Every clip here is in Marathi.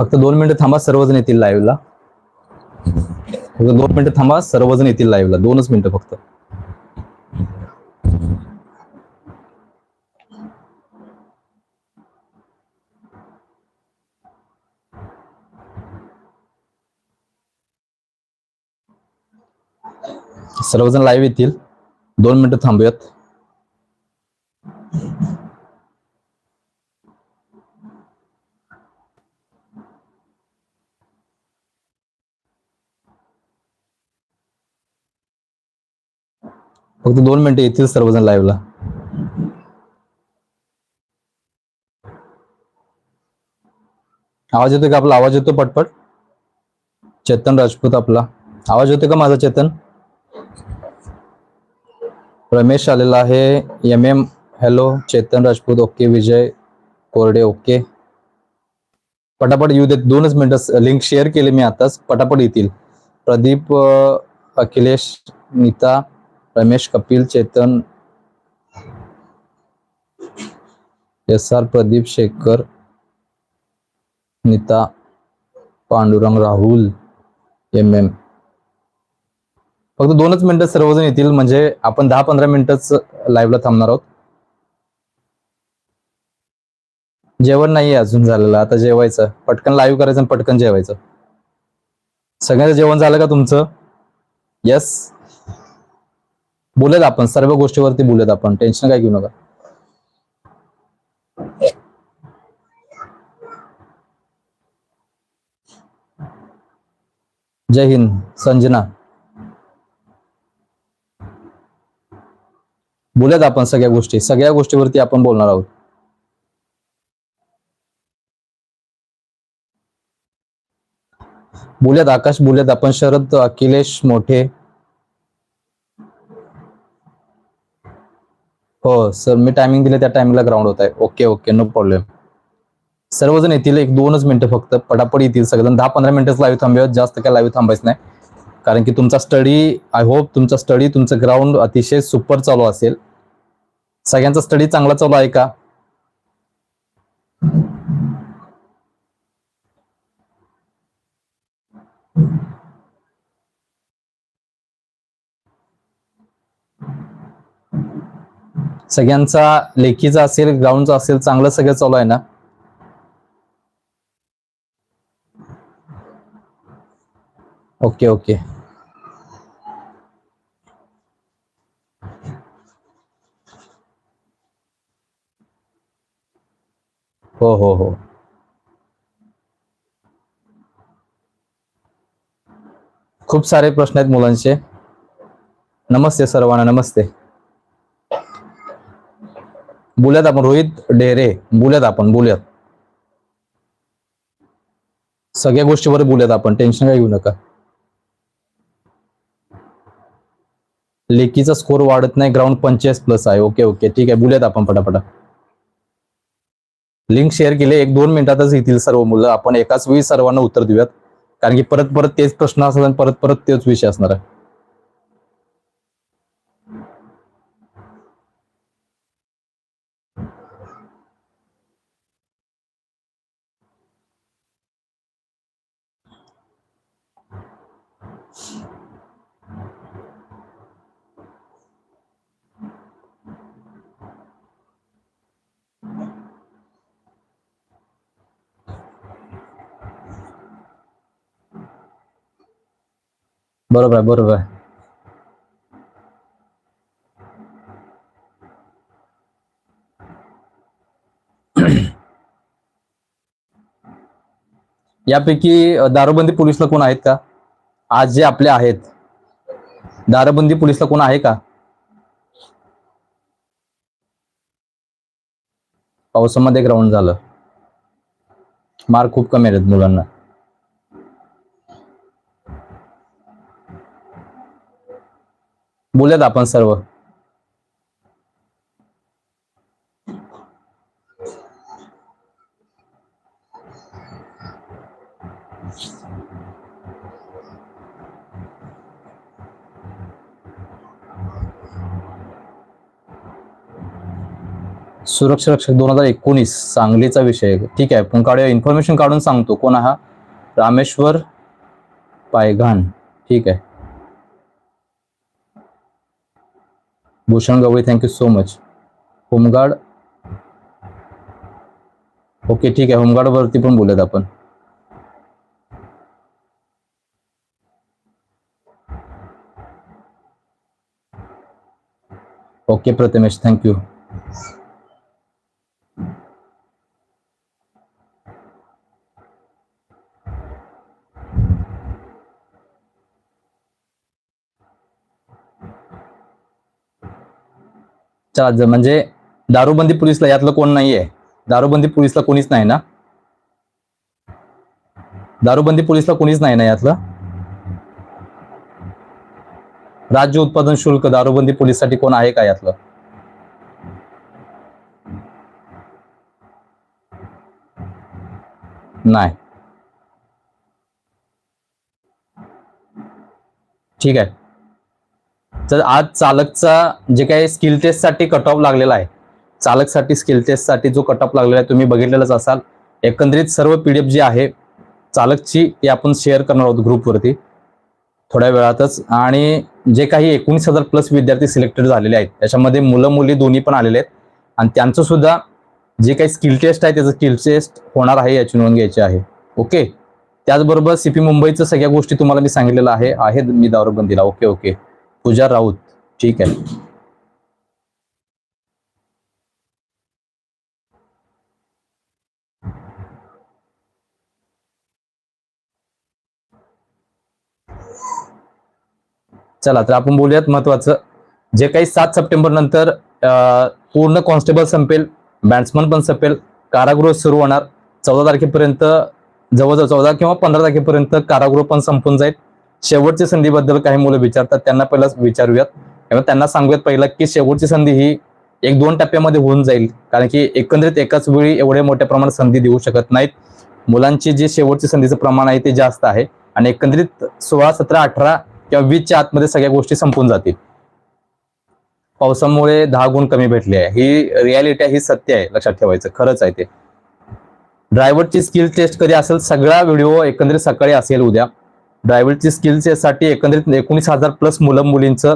फक्त दोन मिनिटं थांबा सर्वजण येतील लाईव्हला फक्त दोन मिनिटं थांबा सर्वजण येतील लाईव्हला दोनच मिनिटं फक्त. सर्वजण लाईव्ह येतील. दोन मिनिटं थांबूयात. फक्त दोन मिनिटं येतील सर्वजण लाईव्हला आवाज येतोय का आपला? आवाज येतो पटपट? चेतन राजपूत आपला. आवाज येतोय का माझा चेतन? रमेश आलेला आहे. M M hello Chetan Rajput okay Vijay Korde okay पटापट येऊ देत. दोनच मिनिटं लिंक शेअर केले मी आताच. पटापट येतील. Pradeep Akhilesh Neeta Ramesh Kapil Chetan S R Pradeep Shekhar Neeta Pandurang Rahul M M. फक्त दोनच मिनिटं सर्वजण येतील म्हणजे आपण दहा पंधरा मिनिटच लाईव्हला थांबणार आहोत. जेवण नाहीये अजून झालेलं आता जेवायचं. पटकन लाईव्ह करायचं आणि पटकन जेवायचं. सगळ्यांचं जेवण झालं का तुमचं? येस बोलत आपण सर्व गोष्टीवरती बोलत आपण. टेन्शन काय घेऊ नका. जय हिंद संजना. बोलत आपण सगळ्या गोष्टी सगळ्या गोष्टीवरती आपण बोलणार आहोत. बोलत आकाश बोलत आपण शरद अखिलेश मोठे. हो सर मी टायमिंग दिले त्या टायमिंगला ग्राउंड होत आहे. ओके ओके नो प्रॉब्लेम सर्वजण येतील एक दोनच मिनिटं फक्त. पटापट येतील सगळेजण. दहा पंधरा मिनिटंच लाईव्ह थांबूयात. जास्त काय लाईव्ह थांबायचं नाही. कारण की तुमचा स्टडी आय होप तुमचा स्टडी तुमचं ग्राउंड अतिशय सुपर चालू असेल. सगळ्यांचा स्टडी चांगला चालू आहे का? सगळ्यांचा लेखीचा असेल ग्राउंडचा असेल चांगलं सगळं चालू आहे ना? Okay okay. हो हो हो. खूप सारे प्रश्न आहेत मुलांचे. नमस्ते सर्वांना नमस्ते. बोलूयात आपण. रोहित डेरे बोलूयात आपण बोलूयात. सगळ्या गोष्टीवर बोलूयात आपण टेन्शन काय घेऊ नका. लेकीचा स्कोर वाढत नाही ग्राउंड पंचेचाळीस प्लस आहे. ओके ओके ठीक आहे बोलूयात आपण पटापटा लिंक शेअर केले एक दोन मिनिटातच येतील सर्व मुलं. आपण एकाच वेळी सर्वांना उत्तर देऊयात. कारण की परत परत तेच प्रश्न असणार आणि परत परत तेच विषय असणार आहे. बरोबर आहे बरोबर. आहे यापैकी दारूबंदी पोलीसला कोण आहेत का? आज जे आपले आहेत. दारूबंदी पोलीसला कोण आहे का? पावसामध्ये ग्राउंड झालं. मार्क खूप कमी आहेत मुलांना. बोलूयात आपण सर्व. सुरक्षा रक्षक दोन हजार एकोणीस सांगलीचा विषय. ठीक आहे पण काढूया. इन्फॉर्मेशन काढून सांगतो. कोण हा रामेश्वर पायघाण. ठीक आहे. Bhushan Gawai thank you so much home guard okay ठीक आहे. होमगार्ड वरती पण बोलूयात आपण. ओके प्रथमेश थँक्यू चला म्हणजे दारूबंदी पोलीसला यातलं कोण नाहीये? दारूबंदी पोलीसला कोणीच नाही ना? दारूबंदी पोलीसला कोणीच नाही ना यातलं? राज्य उत्पादन शुल्क दारूबंदी पोलीससाठी कोण आहे का यातलं? नाही. ठीक आहे. तर आज चालकचा जे काही स्किल टेस्टसाठी कट ऑफ लागलेला आहे चालकसाठी स्किल टेस्टसाठी जो कट ऑफ लागलेला आहे तुम्ही बघितलेलाच असाल. एकंदरीत सर्व पी डी एफ जी आहे चालकची ती आपण शेअर करणार आहोत ग्रुपवरती थोड्या वेळातच. आणि जे काही एकोणीस हजार प्लस विद्यार्थी सिलेक्टेड झालेले आहेत त्याच्यामध्ये मुलं मुली दोन्ही पण आलेले आहेत. आणि त्यांचं सुद्धा जे काही स्किल टेस्ट आहे त्याचं स्किल टेस्ट होणार आहे याची नोंद घ्यायची आहे. ओके त्याचबरोबर सीपी मुंबईचं सगळ्या गोष्टी तुम्हाला मी सांगितलेलं आहे आहेत मी दारूबंदीला. ओके ओके पूजा राऊत ठीक आहे. चला तर आपण बोलूयात महत्वाचं. जे काही सात सप्टेंबर नंतर अं, पूर्ण कॉन्स्टेबल संपेल बॅट्समन पण संपेल कारागृह सुरू होणार. चौदा तारखेपर्यंत जवळजवळ चौदा किंवा पंधरा तारखेपर्यंत कारागृह पण संपून जाईल. शेवटच्या संधीबद्दल काही मुलं विचारतात त्यांना पहिला विचारूयात. किंवा त्यांना सांगूयात पहिला की शेवटची संधी ही एक दोन टप्प्यामध्ये होऊन जाईल. कारण की एकंदरीत एकाच वेळी एवढ्या मोठ्या प्रमाणात संधी देऊ शकत नाहीत. मुलांची जी शेवटची संधीचं प्रमाण आहे ते जास्त आहे आणि एकंदरीत सोळा सतरा अठरा किंवा वीसच्या आतमध्ये सगळ्या गोष्टी संपून जातील. पावसामुळे दहा गुण कमी भेटले आहे. ही रियालिटी आहे ही सत्य आहे लक्षात ठेवायचं. खरंच आहे ते. ड्रायव्हरची स्किल टेस्ट कधी असेल सगळा व्हिडिओ एकंदरीत सकाळी असेल उद्या. ड्रायव्हरची स्किल एकंदरीत एकोणीस हजार प्लस मुलं मुलींचं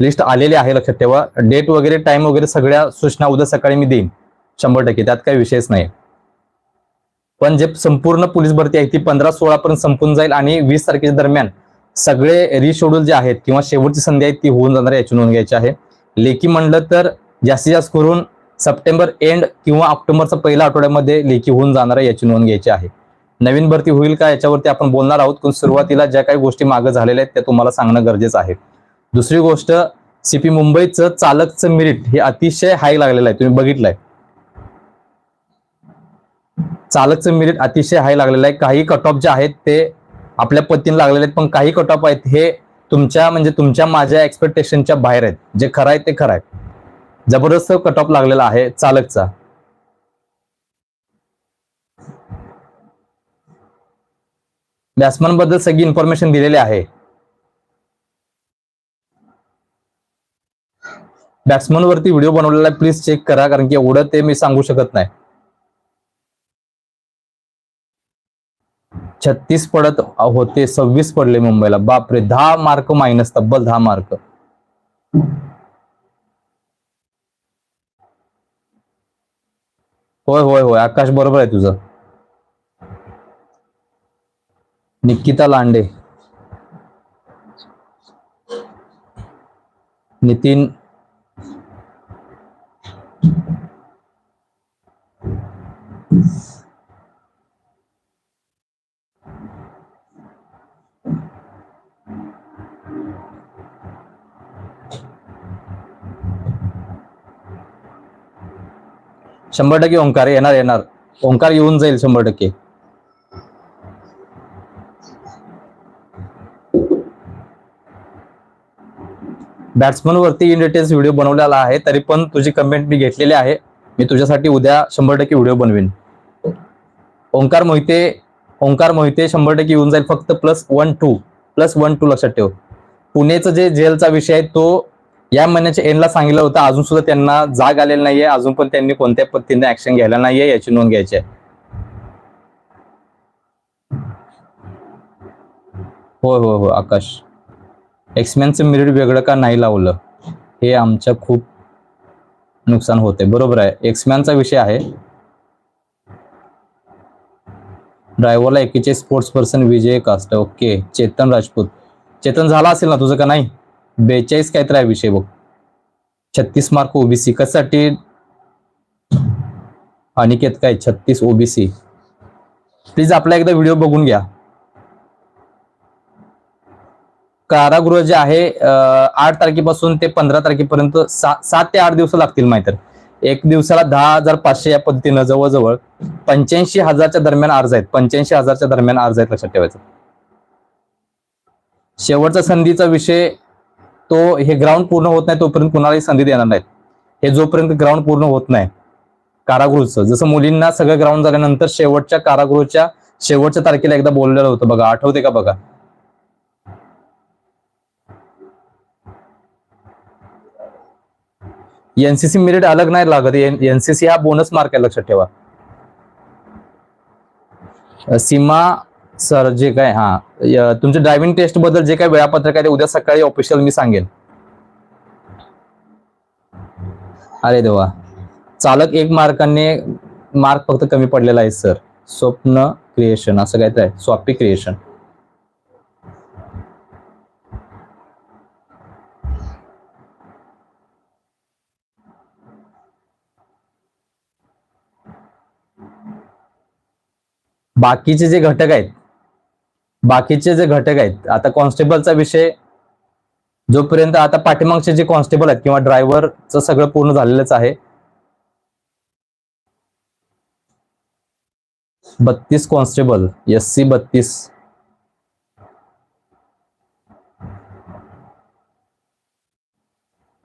लिस्ट आलेली आहे लक्षात ठेवा. डेट वगैरे टाइम वगैरे सगळ्या सूचना उद्या सकाळी मी देईन. शंभर टक्के त्यात काही विषयच नाही. पण जे संपूर्ण पोलीस भरती आहे ती पंधरा सोळा पर्यंत संपून जाईल आणि वीस तारखेच्या दरम्यान सगळे रिशेड्यूल जे आहेत किंवा शेवटची संधी आहे ती होऊन जाणार याची नोंद घ्यायची आहे. लेखी म्हणलं तर जास्तीत जास्त करून सप्टेंबर एंड किंवा ऑक्टोबरचा पहिल्या आठवड्यामध्ये लेखी होऊन जाणार आहे याची नोंद घ्यायची आहे. नवीन भरती होईल का याच्यावरती आपण बोलणार आहोत. पण सुरुवातीला ज्या काही गोष्टी मागे झालेल्या आहेत त्या तुम्हाला सांगणं गरजेचं आहे. दुसरी गोष्ट सीपी मुंबईचं चालकचं मेरिट हे अतिशय हाय लागलेलं आहे. तुम्ही बघितलंय. चालकचं मेरिट अतिशय हाय लागलेलं आहे. काही कट ऑफ जे आहेत ते आपल्या पतीने लागलेले आहेत. पण काही कट ऑफ आहेत हे तुमच्या म्हणजे तुमच्या माझ्या एक्सपेक्टेशनच्या बाहेर आहेत. जे खरं आहे ते खरं आहे. जबरदस्त कट ऑफ लागलेला आहे चालकचा. बद्दल सगळी इन्फॉर्मेशन दिलेली आहे. बॅट्समन वरती व्हिडिओ बनवलेला आहे प्लीज चेक करा कारण की एवढं ते मी सांगू शकत नाही. छत्तीस पडत होते सव्वीस पडले मुंबईला. बापरे दहा मार्क मायनस तब्बल दहा मार्क होय होय होय आकाश बरोबर आहे तुझं. निकिता लांडे. नितीन. शंभर टक्के ओंकार येणार येणार. ओंकार येऊन जाईल शंभर टक्के. बॅट्समन वरती इन डिटेल्स व्हिडिओ बनवलेला आहे तरी पण तुझी कमेंट मी घेतलेली आहे. मी तुझ्यासाठी उद्या शंभर टक्के व्हिडिओ बनवेन. ओंकार मोहिते ओंकार मोहिते शंभर टक्के येऊन जाईल फक्त plus one two plus one two लक्षात ठेव. पुणेचं जे जेलचा विषय आहे तो या महिन्याच्या एंडला सांगितलं होतं. अजून सुद्धा त्यांना जाग आलेली नाहीये. अजून पण त्यांनी कोणत्या पद्धतीने ऍक्शन घ्यायला नाहीये याची नोंद घ्यायची आहे. होय होय हो आकाश. एक्समॅनचं मेरिट वेगळं का नाही लावलं हे आमच्या खूप नुकसान होते बरोबर आहे. एक्समॅनचा विषय आहे. ड्रायव्हरला एकीचे sports person VJ caste okay Chetan Rajput. Chetan झाला असेल ना तुझं का नाही? बेचाळीस काहीतरी आहे विषय बघ. छत्तीस मार्क ओबीसी कशासाठी? अनिकेत काय? छत्तीस ओबीसी प्लीज आपला एकदा व्हिडिओ बघून घ्या. कारागृह जे आहे आठ तारखेपासून ते पंधरा तारखेपर्यंत सात ते आठ दिवस लागतील माहिती एक दिवसाला दहा हजार पाचशे या पद्धतीनं जवळजवळ पंच्याऐंशी हजारच्या दरम्यान अर्ज आहेत. पंच्याऐंशी हजारच्या दरम्यान अर्ज आहेत लक्षात ठेवायचं. शेवटचा संधीचा विषय तो हे ग्राउंड पूर्ण होत नाही तोपर्यंत कुणालाही संधी देणार नाहीत. हे जोपर्यंत ग्राउंड पूर्ण होत नाही कारागृहचं जसं मुलींना सगळं ग्राउंड झाल्यानंतर शेवटच्या कारागृहच्या शेवटच्या तारखेला एकदा बोललेलं होतं बघा आठवते का बघा? एनसीसी मेरिट अलग नाही लागत. एनसीसी हा बोनस मार्क आहे लक्षात ठेवा. सीमा सर जे काय हा. तुमच्या ड्रायव्हिंग टेस्टबद्दल जे काय वेळापत्रक आहे ते उद्या सकाळी ऑफिशियल मी सांगेन अरे देवा. चालक एक मार्काने मार्क फक्त कमी पडलेला आहे सर स्वप्न क्रिएशन असं काय आहे. स्वापी क्रिएशन बाकीचे जे घटक आहेत बाकीचे जे घटक आहेत आता कॉन्स्टेबलचा विषय जोपर्यंत आता पाठीमागचे जे कॉन्स्टेबल आहेत किंवा ड्रायव्हरचं सगळं पूर्ण झालेलंच आहे. बत्तीस कॉन्स्टेबल एस सी बत्तीस.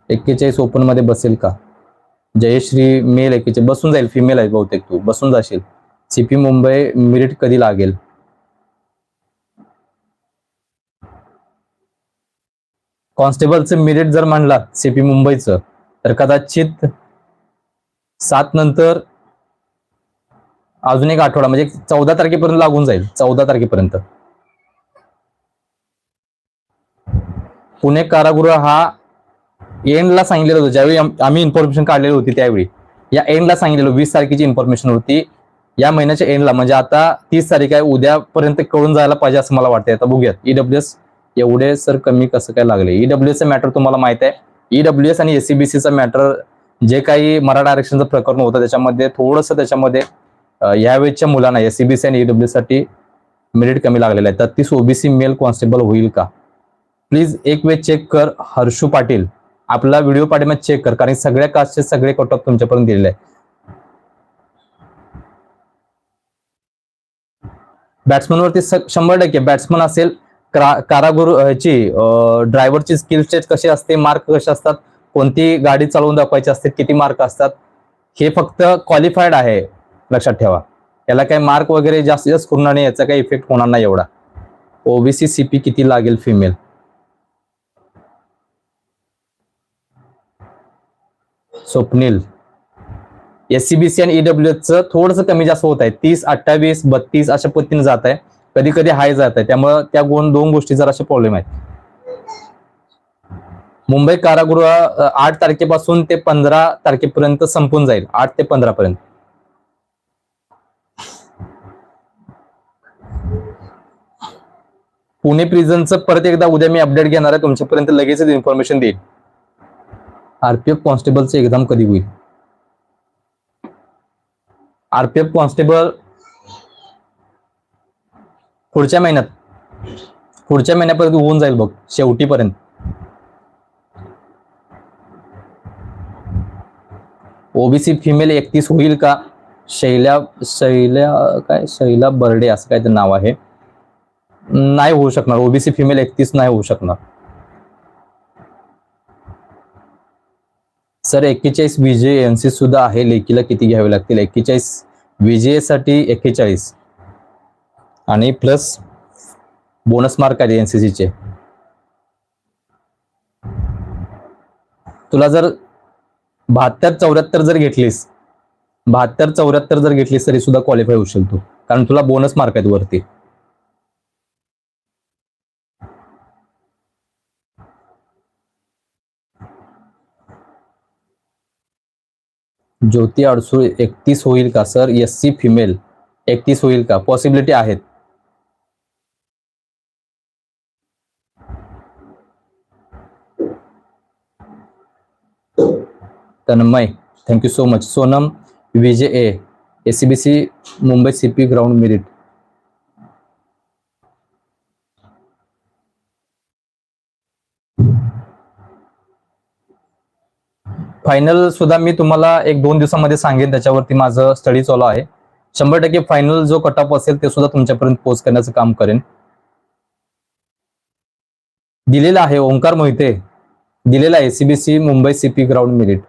एक्केचाळीस ओपनमध्ये बसेल का? जयश्री मेल एकेचे बसून जाईल फिमेल आहे बहुतेक तू बसून जाशील. सीपी मुंबई मिरिट कधी लागेल? कॉन्स्टेबलचं मिरिट जर म्हणला सीपी मुंबईचं तर कदाचित सात नंतर अजून एक आठवडा म्हणजे चौदा तारखेपर्यंत लागून जाईल चौदा तारखेपर्यंत. पुणे कारागृह हा एंडला सांगितलेलं होतं ज्यावेळी आम्ही इन्फॉर्मेशन काढलेली होती त्यावेळी. या एंडला सांगितलेलं वीस तारखेची इन्फॉर्मेशन होती. या महिन्याच्या एंडला म्हणजे आता तीस तारीख आहे उद्यापर्यंत कळून जायला पाहिजे असं मला वाटतंय. आता बघूयात. ईडब्ल्यूएस एवढे सर कमी कसं काय लागले? ईडब्ल्यूएसचं मॅटर तुम्हाला माहीत आहे. ईडब्ल्यूएस आणि एसीबीसीचं मॅटर जे काही मराठा आरक्षणचं प्रकरण होतं त्याच्यामध्ये थोडंसं त्याच्यामध्ये यावेळेच्या मुलांना एसीबीसी आणि ईडब्ल्यू साठी मेरिट कमी लागलेलं आहे. तर तीस ओबीसी मेल कॉन्स्टेबल होईल का? प्लीज एक वेळ चेक कर हर्षू पाटील. आपला व्हिडिओ पाठीमध्ये चेक कर कारण सगळ्या कास्टचे सगळे कट ऑफ तुमच्यापर्यंत दिलेले आहे बॅट्समनवरती स- शंभर टक्के बॅट्समन असेल क्रा- ह्याची ड्रायव्हरची स्किल टेस्ट कशी असते मार्क कसे असतात कोणती गाडी चालवून दाखवायची असते किती मार्क असतात हे फक्त क्वालिफाईड आहे लक्षात ठेवा. याला काही मार्क वगैरे जास्त जास्त होणार नाही याचा काही इफेक्ट होणार नाही एवढा. ओबीसी सीपी किती लागेल फिमेल स्वप्नील. एससीबीसी आणि ईडब्ल्यूचं थोडंसं कमी जास्त होत आहे. तीस अठ्ठावीस बत्तीस अशा पद्धतीने जात आहे. कधी कधी हाय जात आहे. त्यामुळे त्या दोन दोन गोष्टी जर असे प्रॉब्लेम आहेत. मुंबई कारागृह आठ तारखेपासून ते पंधरा तारखेपर्यंत संपून जाईल. आठ ते पंधरा पर्यंत. पुणे प्रिझनचं परत एकदा उद्या मी अपडेट घेणार आहे. तुमच्यापर्यंत लगेचच इन्फॉर्मेशन देईल. आरपीएफ कॉन्स्टेबलचं एक्झाम कधी होईल? आरपीएफ कॉन्स्टेबल पुढच्या महिन्यात पुढच्या महिन्यापर्यंत होऊन जाईल बघ शेवटीपर्यंत. ओबीसी फिमेल एकतीस होईल का? शैल्या शैल्या काय? शैला बर्डे असं काय ते नाव आहे. नाही होऊ शकणार. ओबीसी फिमेल एकतीस नाही होऊ शकणार. सर एक्केचाळीस विजय एनसी सुद्धा आहे लेखीला किती घ्यावे लागतील? एक्केचाळीस विजयसाठी एक्केचाळीस. आणि प्लस बोनस मार्क आहेत एनसीसीचे तुला जर बहात्तर चौऱ्याहत्तर जर घेतलीस बहात्तर चौऱ्याहत्तर जर घेतलीस तरी सुद्धा क्वालिफाय होऊ शकतो. कारण तुला बोनस मार्क आहेत वरती. ज्योती अडसूळ एकतीस होईल का, सर? एस सी फिमेल एकतीस होईल का? पॉसिबिलिटी आहेत. Tanmay you so much Sonam VJ A SEBC Mumbai CP ground merit final सुद्धा मी तुम्हाला एक दोन दिवसामध्ये सांगेन त्याच्यावरती माझं स्टडी चालू आहे. शंभर टक्के फायनल जो कट ऑफ असेल ते सुद्धा तुमच्यापर्यंत पोच करण्याचं काम करेन. दिलेलं आहे ओंकार मोहिते. दिलेला आहे CBC Mumbai CP ground merit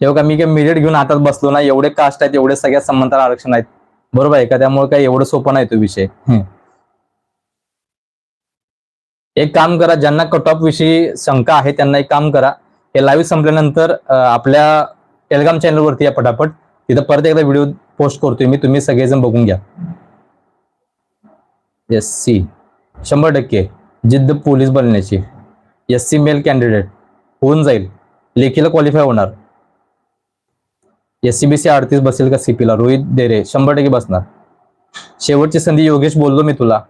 तेव्हा का मी काय मिरिट घेऊन हातात बसलो ना एवढे कास्ट आहेत एवढे सगळ्या समांतर आरक्षण आहेत. बरोबर आहे का? त्यामुळे काय एवढं सोपं नाही तो विषय. एक काम करा ज्यांना कट ऑफ विषयी शंका आहे त्यांना एक काम करा. हे लाईव्ह संपल्यानंतर आपल्या टेलिग्राम चॅनलवरती या पटापट. तिथं परत एकदा व्हिडिओ पोस्ट करतोय मी. तुम्ही सगळेजण बघून घ्या. एस सी शंभर टक्के. जिद्द पोलीस बनण्याची. एस सी मेल कॅन्डिडेट होऊन जाईल. लेखीला क्वालिफाय होणार. एस सी बी सी अडतीस बसेल का सीपीला रोहित देरे शंभर टक्के बसणार. शेवटची संधी योगेश बोललो मी तुला.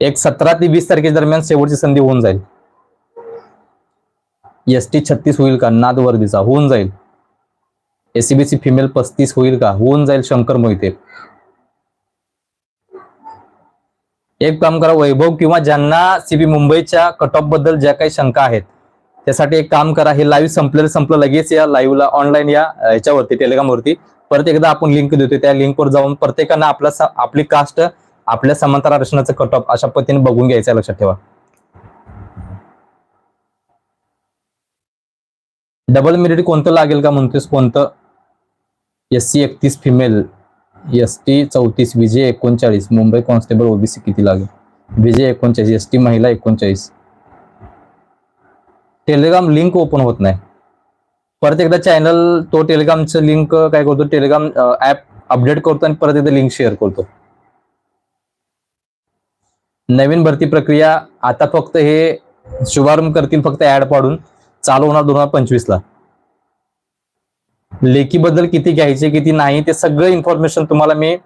एक सतरा ते वीस तारखे दरम्यान शेवटची संधी होऊन जाईल. एस टी छत्तीस होईल का? नाद वर्दीचा. होऊन जाईल. एसीबीसी फिमेल पस्तीस होईल का? होऊन जाईल शंकर मोहिते. एक काम करा वैभव किंवा ज्यांना सीबी मुंबईच्या कट ऑफबद्दल ज्या काही शंका आहेत त्यासाठी एक काम करा हे लाईव्ह संपलेलं संपलं लगेच या लाईव्हला ऑनलाईन या ह्याच्यावरती टेलिग्रामवरती परत एकदा आपण लिंक देतो त्या लिंकवर जाऊन प्रत्येकानं आपला आपली कास्ट आपल्या समांतर आरक्षणाचं कट ऑफ अशा पद्धतीने बघून घ्यायचं लक्षात ठेवा. डबल मेरिट कोणतं लागेल का म्हणतोस कोणतं? एस सी एकतीस फिमेल एस टी चौतीस विजय एकोणचाळीस मुंबई कॉन्स्टेबल ओबीसी किती लागेल? विजय एकोणचाळीस एस टी महिला एकोणचाळीस. टेलिग्राम लिंक ओपन होत नाही. परत एकदा चॅनल तो टेलिग्रामचं लिंक काय करतो? टेलिग्राम ऍप अपडेट करतो आणि परत एकदा लिंक शेअर करतो. नवीन भरती प्रक्रिया आता फक्त हे शुभारंभ करतील फक्त ऍड पाडून. चालू होणार दोन हजार पंचवीस ला लेखीबद्दल किती घ्यायचे किती नाही ते सगळं इन्फॉर्मेशन तुम्हाला मी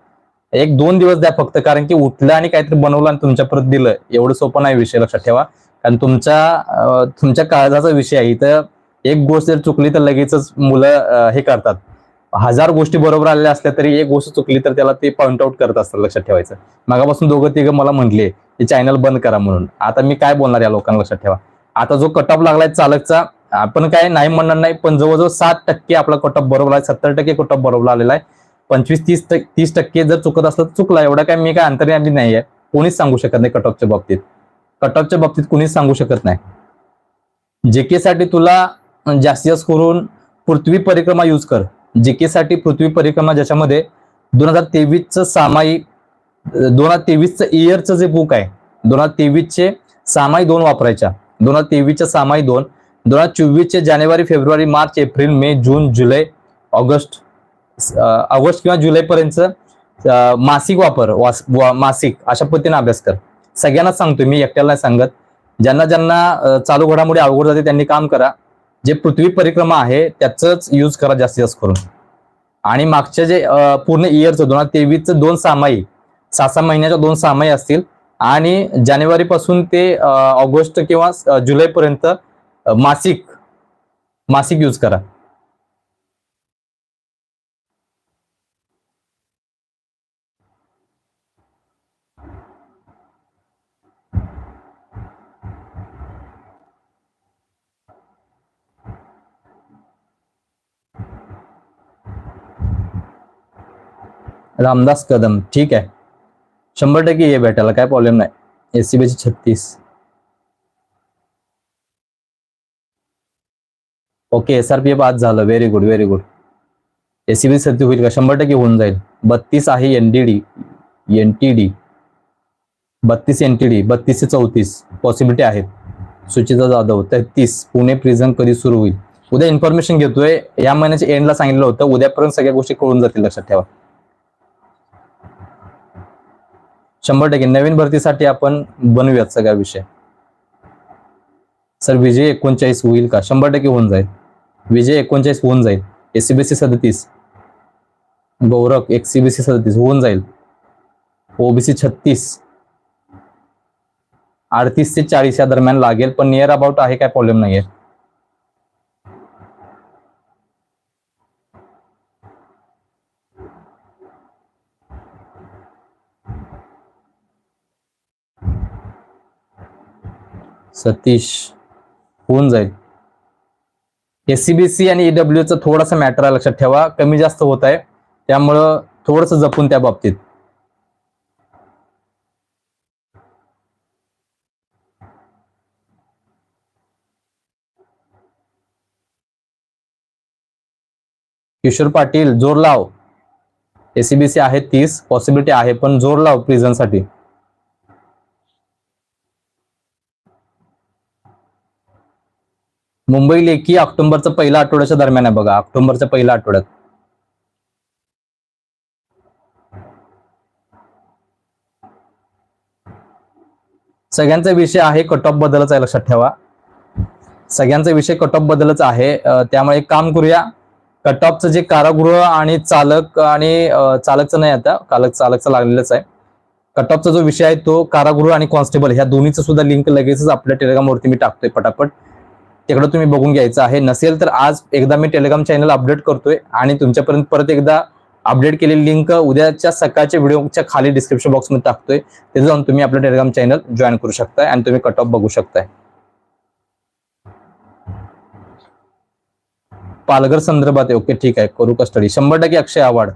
एक दोन दिवस द्या फक्त कारण की उठलं आणि काहीतरी बनवलं आणि तुमच्या परत दिलं. एवढं सोपं नाही विषय लक्षात ठेवा. कारण तुमच्या तुमच्या काळजाचा विषय आहे. इथं एक गोष्ट जर चुकली तर लगेचच मुलं हे करतात. हजार गोष्टी बरोबर आलेल्या असल्या तरी एक गोष्ट चुकली तर त्याला ते पॉइंट आउट करत असतात लक्षात ठेवायचं. मागापासून दोघं तिघं मला म्हटले की चॅनल बंद करा म्हणून. आता मी काय बोलणार या लोकांना लक्षात ठेवा. आता जो कटऑफ लागलाय चालकचा आपण काय नाही म्हणणार नाही पण जवळजवळ सात टक्के आपला कटऑफ बरोबर आहे सत्तर टक्के कटऑफ बरोबर आलेला आहे. पंचवीस तीस टक्के तीस टक्के जर चुकत असलं तर चुकला एवढा काय मी काय अंतर्यामी नाही आहे कोणीच सांगू शकत नाही कटऑफच्या बाबतीत. कटऑफच्या बाबतीत कोणीच सांगू शकत नाही. जेके साठी तुला जास्तीत जास्त करून पृथ्वी परिक्रमा यूज कर. जेके साठी पृथ्वी परिक्रमा ज्याच्यामध्ये दोन हजार तेवीसचं सामायिक दोन हजार तेवीसचं इयरचं जे बुक आहे दोन हजार तेवीसचे सामाई दोन वापरायच्या. दोन हजार तेवीसच्या सामाई दोन दोन हजार चोवीसचे जानेवारी फेब्रुवारी मार्च एप्रिल मे जून जुलै ऑगस्ट ऑगस्ट किंवा जुलैपर्यंत मासिक वापर वास- वा- मासिक अशा पद्धतीने अभ्यास कर. सगळ्यांना सांगतोय मी एकट्याला नाही सांगत. ज्यांना ज्यांना चालू घडामोडी अवघड जाते त्यांनी काम करा. जे पृथ्वी परिक्रमा आहे त्याच यूज करा जास्तीत जास्त करून. आणि मागच्या जे पूर्ण इयरचं दोन हजार तेवीसचं दोन सामाई सहा सहा महिन्याच्या दोन सामाई असतील आणि जानेवारी पासून ते ऑगस्ट किंवा जुलैपर्यंत मासिक मासिक यूज करा. रामदास कदम ठीक आहे. शंभर टक्के ये भेटायला काय प्रॉब्लेम नाही. एसीबीची छत्तीस. Okay S R P F आज झालं. Very good very good SEB Satti होईल का? शंभर टक्के होऊन जाईल. बत्तीस आहे एनडीडी एन टी डी बत्तीस एन टी डी बत्तीस ते चौतीस. पॉसिबिलिटी आहेत सुचिता जाधव तेहतीस. पुणे प्रिझन कधी सुरू होईल? उद्या इन्फॉर्मेशन घेतोय. या महिन्याच्या एंडला सांगितलं होतं. उद्यापर्यंत सगळ्या गोष्टी कळून जातील लक्षात ठेवा. शंभर टक्के. नवीन भरतीसाठी आपण बनवूयात सगळा विषय. सर विजय एकोणचाळीस होईल का? शंभर टक्के होऊन जाईल. विजय एकोणचाळीस होऊन जाईल. एसीबीसी सदतीस. गौरव एक्सीबीसी सदतीस होऊन जाईल. ओबीसी छत्तीस. अडतीस ते चाळीस या दरम्यान लागेल पण नियर अबाउट आहे काय प्रॉब्लेम नाहीये. सतीश होऊन जाईल. एसीबीसी आणि ईडब्ल्यूचं थोडासा मॅटर लक्षात ठेवा. कमी जास्त होत आहे. त्यामुळं थोडस जपून त्या बाबतीत. किशोर पाटील जोर लाव. एसीबीसी आहे तीस पॉसिबिलिटी आहे पण जोर लाव प्रिझनसाठी साठी मुंबई लेखी ऑक्टोबरच्या पहिल्या आठवड्याच्या दरम्यान आहे बघा ऑक्टोबरच्या पहिल्या आठवड्यात. सगळ्यांचा विषय आहे कट ऑफ बद्दलच आहे लक्षात ठेवा. सगळ्यांचा विषय कट ऑफ बद्दलच आहे त्यामुळे एक काम करूया. कट ऑफचं जे कारागृह आणि चालक आणि चालकचं नाही आता कालक चालकचं लागलेलंच आहे. कट ऑफचा जो विषय आहे तो कारागृह आणि कॉन्स्टेबल ह्या दोन्हीचं सुद्धा लिंक लगेचच आपल्या टेलिग्रामवरती मी टाकतोय पटापट. तिकडं तुम्ही बघून घ्यायचं आहे. नसेल तर आज एकदा मी टेलिग्राम चॅनल अपडेट करतोय आणि तुमच्यापर्यंत परत एकदा अपडेट केलेली लिंक उद्याच्या सकाळच्या व्हिडिओच्या खाली डिस्क्रिप्शन बॉक्समध्ये टाकतोय. तिथे जाऊन तुम्ही आपलं टेलिग्राम चॅनल जॉईन करू शकताय आणि तुम्ही कट ऑफ बघू शकताय. पालघर संदर्भात ओके ठीक आहे. करू का स्टडी शंभर टक्के अक्षय आवाड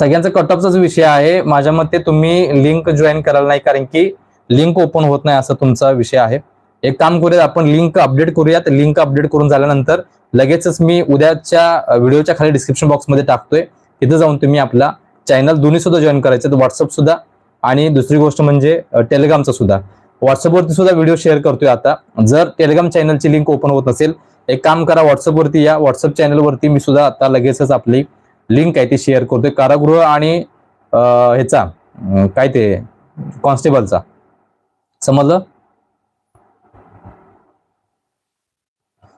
सगळ्यांचा कट ऑफचाच विषय आहे. माझ्या मते तुम्ही लिंक जॉईन करायला नाही कारण की लिंक ओपन होत नाही असा तुमचा विषय आहे. एक काम करूयात आपण लिंक अपडेट करूयात. लिंक अपडेट करून झाल्यानंतर लगेचच मी उद्याच्या व्हिडिओच्या खाली डिस्क्रिप्शन बॉक्समध्ये टाकतोय. तिथे जाऊन तुम्ही आपला चॅनल दोन्ही सुद्धा जॉईन करायचं व्हॉट्सअप सुद्धा आणि दुसरी गोष्ट म्हणजे टेलिग्रामचा सुद्धा. व्हॉट्सअपवरती सुद्धा व्हिडिओ शेअर करतोय आता. जर टेलिग्राम चॅनलची लिंक ओपन होत नसेल एक काम करा व्हॉट्सअपवरती या. व्हॉट्सअप चॅनलवरती मी सुद्धा आता लगेचच आपली लिंक आहे ती शेअर करतोय. कारागृह आणि ह्याचा काय ते कॉन्स्टेबलचा समजलं?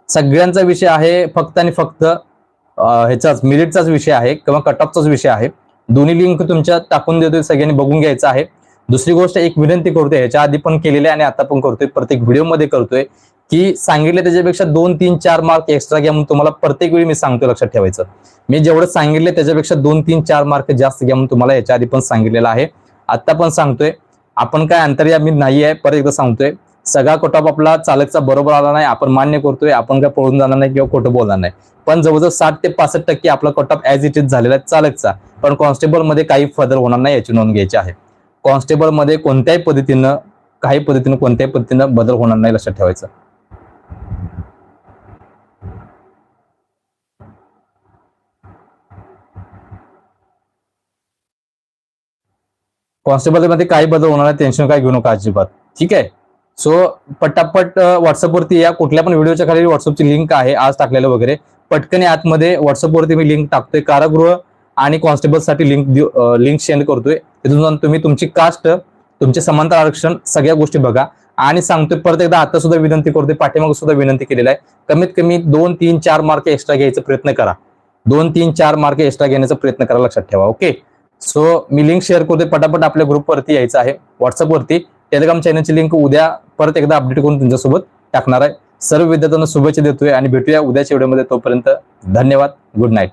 सगळ्यांचा विषय आहे फक्त आणि फक्त ह्याचाच मिरिटचाच विषय आहे किंवा कट ऑफचाच विषय आहे. दोन्ही लिंक तुमच्या टाकून देतोय सगळ्यांनी बघून घ्यायचं आहे. दुसरी गोष्ट एक विनंती करतोय ह्याच्या आधी पण केलेली आहे आणि आता पण करतोय. प्रत्येक व्हिडिओमध्ये करतोय. की सांगितले त्याच्यापेक्षा दोन तीन चार मार्क एक्स्ट्रा घ्या म्हणून तुम्हाला प्रत्येक वेळी मी सांगतो लक्षात ठेवायचं. मी जेवढं सांगितले त्याच्यापेक्षा दोन तीन चार मार्क जास्त घ्या म्हणून तुम्हाला याच्या आधी पण सांगितलेलं आहे. आता पण सांगतोय. आपण काय अंतर्यामी नाही आहे परत एकदा सांगतोय. सगळा कट आपला चालकचा बरोबर आला नाही आपण मान्य करतोय. आपण काय पळून जाणार नाही किंवा खोटं बोलणार नाही. पण जवळजवळ साठ ते पासष्ट टक्के आपला कट ऍज इट इज झालेला आहे चालकचा. पण कॉन्स्टेबलमध्ये काही फदर होणार नाही याची नोंद घ्यायची आहे. कॉन्स्टेबलमध्ये कोणत्याही पद्धतीनं काही पद्धतीनं कोणत्याही पद्धतीनं बदल होणार नाही लक्षात ठेवायचं. कॉन्स्टेबलमध्ये काही बदल होणार नाही टेन्शन काय घेऊ नका अजिबात. ठीक आहे? सो पटापट व्हॉट्सअपवरती या. कुठल्या पण व्हिडिओच्या खाली व्हॉट्सअपची लिंक आहे आज टाकलेलं वगैरे. पटकन आतमध्ये व्हॉट्सअपवरती मी लिंक टाकतोय. कारागृह आणि कॉन्स्टेबलसाठी लिंक लिंक सेंड करतोय. तिथून जाऊन तुम्ही तुमची कास्ट तुमचे समांतर आरक्षण सगळ्या गोष्टी बघा. आणि सांगतोय परत एकदा आता सुद्धा विनंती करतोय पाठीमागे सुद्धा विनंती केलेला आहे. कमीत कमी दोन तीन चार मार्क एक्स्ट्रा घ्यायचा प्रयत्न करा. दोन तीन चार मार्क एक्स्ट्रा घेण्याचा प्रयत्न करा लक्षात ठेवा ओके सो मी लिंक शेअर करतोय. पटापट आपल्या ग्रुपवरती यायचं आहे. व्हॉट्सअपवरती टेलिग्राम चॅनलची लिंक उद्या परत एकदा अपडेट करून तुमच्यासोबत टाकणार आहे. सर्व विद्यार्थ्यांना शुभेच्छा देतोय आणि भेटूया उद्याच्या व्हिडिओमध्ये तोपर्यंत धन्यवाद. Good night